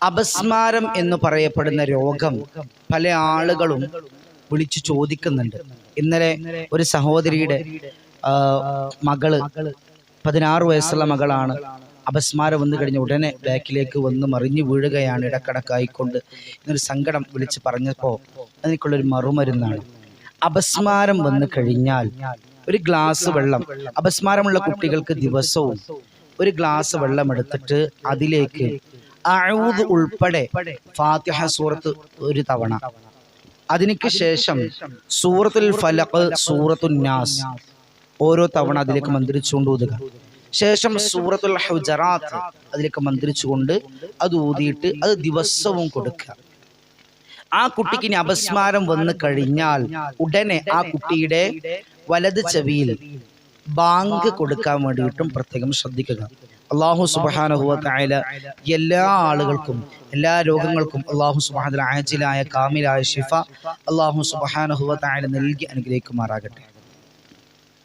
അപസ്മാരം എന്ന് പറയപ്പെടുന്ന രോഗം പല ആളുകളും വിളിച്ചു ചോദിക്കുന്നുണ്ട്. ഇന്നലെ ഒരു സഹോദരിയുടെ മകൾ പതിനാറ് വയസ്സുള്ള മകളാണ്. അപസ്മാരം വന്നു കഴിഞ്ഞ ഉടനെ ബാക്കിലേക്ക് വന്ന് മറിഞ്ഞു വീഴുകയാണ് ഇടക്കിടക്കായിക്കൊണ്ട് എന്നൊരു സങ്കടം വിളിച്ച് പറഞ്ഞപ്പോൾ അതിനൊക്കെയുള്ളൊരു മറുമരുന്നാണ്. അപസ്മാരം വന്നു കഴിഞ്ഞാൽ ഒരു ഗ്ലാസ് വെള്ളം അപസ്മാരമുള്ള കുട്ടികൾക്ക് ദിവസവും ഒരു ഗ്ലാസ് വെള്ളം എടുത്തിട്ട് അതിലേക്ക് അഴൂത് ഉൾപ്പെടെ ഫാത്തിഹ സൂറത്ത് ഒരു തവണ. അതിനു ശേഷം സൂറത്തുൽ ഫലഖ് സൂറത്തുൽ നാസ് ഓരോ തവണ അതിലേക്ക് മന്ത്രിച്ചുകൊണ്ട് ഊതുക ശേഷം സൂറത്തുൽ ഹുജറാത്ത് അതിലേക്ക് മന്ത്രിച്ചുകൊണ്ട് അത് ഊതിയിട്ട് അത് ദിവസവും കൊടുക്കുക. ആ കുട്ടിക്ക് ഇനി അപസ്മാരം വന്നു കഴിഞ്ഞാൽ ഉടനെ ആ കുട്ടിയുടെ വലത് ചെവിയിൽ ബാങ്ക് കൊടുക്കാൻ വേണ്ടിയിട്ടും പ്രത്യേകം ശ്രദ്ധിക്കുക. അള്ളാഹു സുബാനഹുല എല്ലാ ആളുകൾക്കും എല്ലാ രോഗങ്ങൾക്കും അള്ളാഹു സുബാന ആജിലായ കാമിലായ ഷിഫ അള്ളാഹു സുബാനഹുല നൽകി അനുഗ്രഹിക്കുമാറാകട്ടെ.